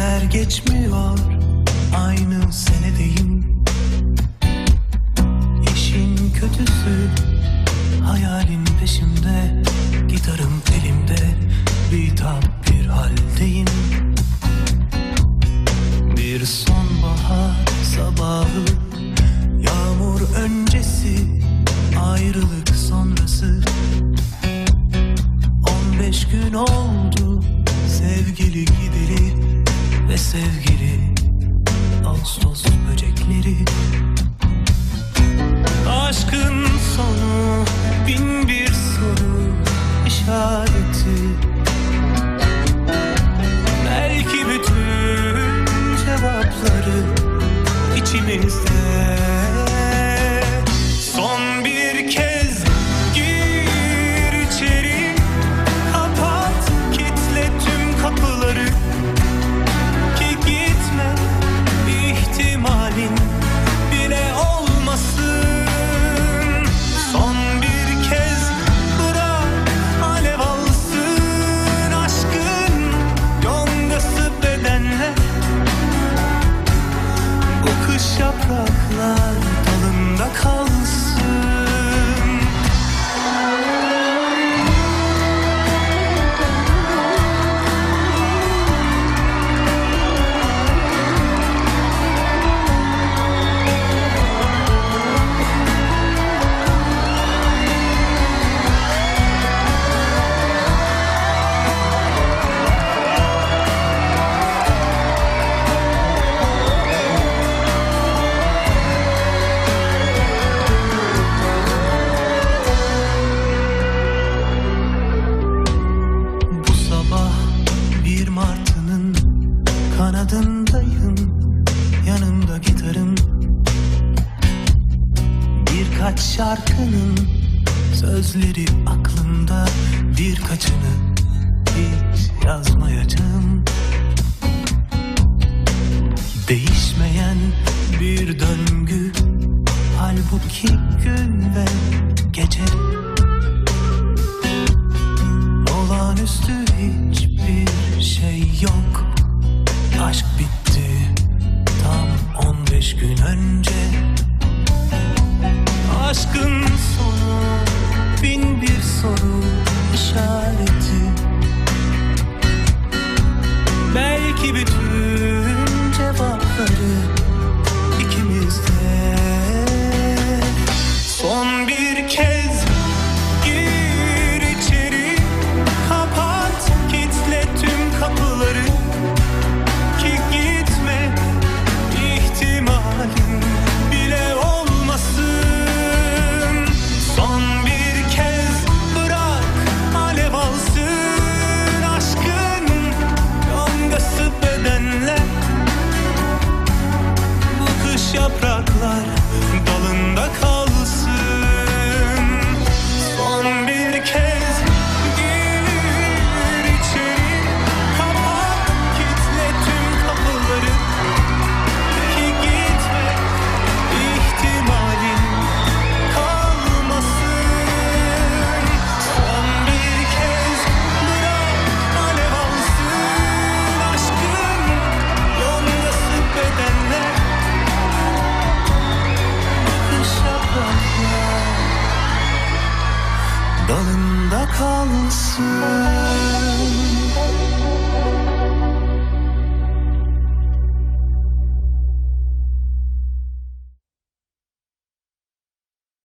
Seneler geçmiyor aynı senedeyim. İşin kötüsü hayalin peşimde Gitarım elimde bitap bir haldeyim. Bir sonbahar sabahı Yağmur öncesi ayrılık sonrası. 15 gün oldu sevgili gidiyor şarkının sözleri aklımda birkaçını hiç yazmayacağım. Değişmeyen bir döngü halbuki gün ve gece. Olağanüstü hiçbir şey yok. Aşk bitti. aşkın sonu bin bir soru işareti. Belki bütün smile.